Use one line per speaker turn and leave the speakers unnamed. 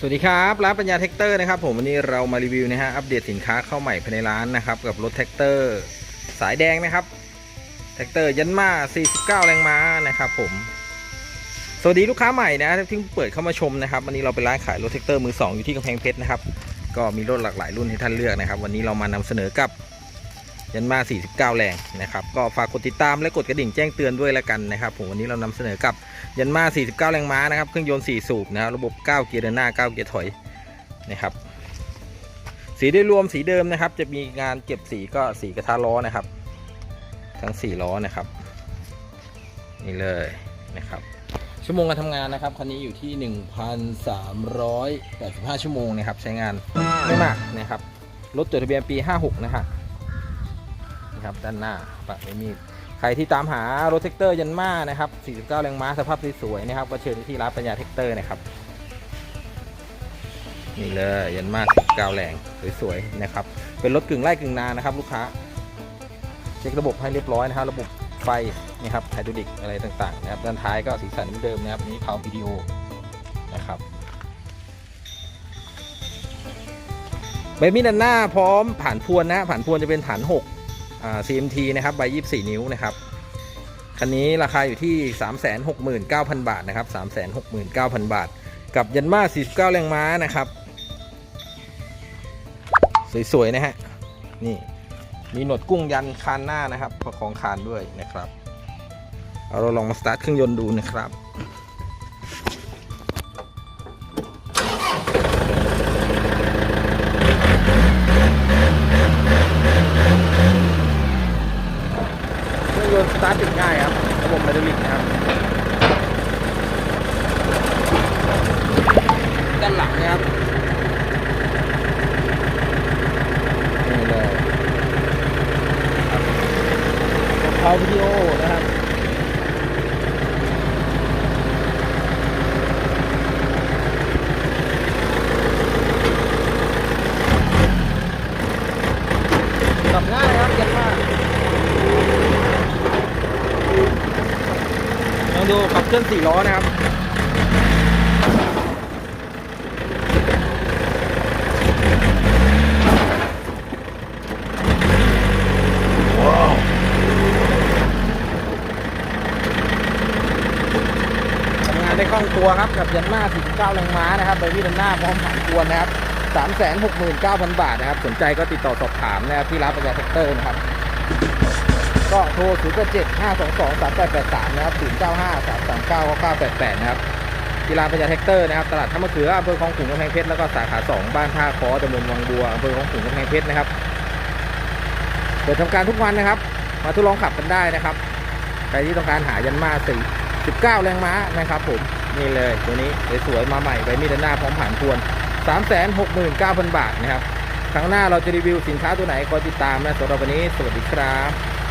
สวัสดีครับร้านปัญญาแท็กเตอร์นะครับผมวันนี้เรามารีวิวนะฮะอัปเดตสินค้าเข้าใหม่ภายในร้านนะครับกับรถแท็กเตอร์สายแดงนะครับแท็กเตอร์ยันมา49 แรงม้านะครับผมสวัสดีลูกค้าใหม่นะที่เพิ่งเปิดเข้ามาชมนะครับวันนี้เราเป็นร้านขายรถแท็กเตอร์มือสองอยู่ที่กำแพงเพชรนะครับก็มีรถหลากหลายรุ่นให้ท่านเลือกนะครับ วันนี้เรามานำเสนอกับ ยันมา 49 แรงนะครับ ก็ฝากกดติดตามและกดกระดิ่งแจ้งเตือนด้วยละกันนะครับผมวันนี้เรานำเสนอกับยันมา 49 แรงม้านะครับ เครื่องยนต์ 4 สูบนะครับ ระบบ 9 เกียร์เดินหน้า 9 เกียร์ถอยนะครับ สีโดยรวมสีเดิมนะครับ จะมีงานเก็บสีก็สีกระทะล้อนะครับ ทั้ง 4 ล้อนะครับ นี่เลยนะครับ ชั่วโมงการทำงานนะครับคันนี้อยู่ที่ 1,385 ชั่วโมงนะครับ ใช้งานไม่มากนะครับรถจดทะเบียนปี 56 นะฮะ นะครับด้านหน้าปะไม่มีใครที่ตามหารถแท็กเตอร์ยันมานะครับ 49 แรงม้าสภาพสวยๆนะครับก็เชิญที่ร้านปัญญาแท็กเตอร์นะครับนี่เลยยันมา49 แรงสวยๆนะครับเป็นรถกึ่งไร่กึ่งนานะครับ ลูกค้า เช็คระบบให้เรียบร้อยนะครับระบบไฟนะครับไฮดรอลิกอะไรต่างๆนะครับด้านท้ายก็สีสันเหมือนเดิมนะครับอันนี้เผาวิดีโอนะครับใบมีดด้านหน้าพร้อมผ่านพวนนะผ่านพวนจะเป็นฐาน 6 CMT นะครับใบ 24 นิ้วนะครับ คันนี้ราคาอยู่ที่ 369,000 บาทนะครับ 369,000 บาท กับยันมา49 แรงม้านะครับ สวย ๆ นะฮะ นี่มีหนวดกุ้งยันคานหน้านะครับประคองคานด้วยนะครับเอาเราลองมาสตาร์ทเครื่องยนต์ดูนะครับ ยนต์สตาร์ทติดง่ายครับ ระบบไฮดรอลิกนะครับ ด้านหลังนะครับนี่เลยครับเผาวิดีโอนะครับขับง่ายครับเยันมาก ลอง ดูขับเคลื่อนสี่ล้อนะครับทำงานได้คล่องตัวครับกับยันมา49แรงม้านะครับใบมีดด้านหน้าพร้อมผ่านกวนนะครับ369,000 บาทนะครับ สนใจก็ติดต่อสอบถามนะครับที่ร้านปัญญาแท็กเตอร์นะครับ ก็โทร0 7 5 2 2 3 8 8 3 นะครับ 0 9 5 3 3 9 9 8 8 นะครับกีฬาปัญญาแท็กเตอร์นะครับ ตลาดท่ามะเขืออำเภอคลองขุงกำแพงเพชร แล้วก็สาขา 2 บ้านท่าคอตำบลวังบัวอำเภอคลองขุงกำแพงเพชรนะครับ เปิดทำการทุกวันนะครับ มาทดลองขับกันได้นะครับ ใครที่ต้องการหายันมา4 19 แรงม้านะครับผม นี่เลยตัวนี้สวยๆมาใหม่ใบมีด้านหน้าพร้อมผ่านทวน369,000 บาทนะครับครั้งหน้าเราจะรีวิวสินค้าตัวไหนก็ติดตามนะสำหรับวันนี้ สวัสดีครับ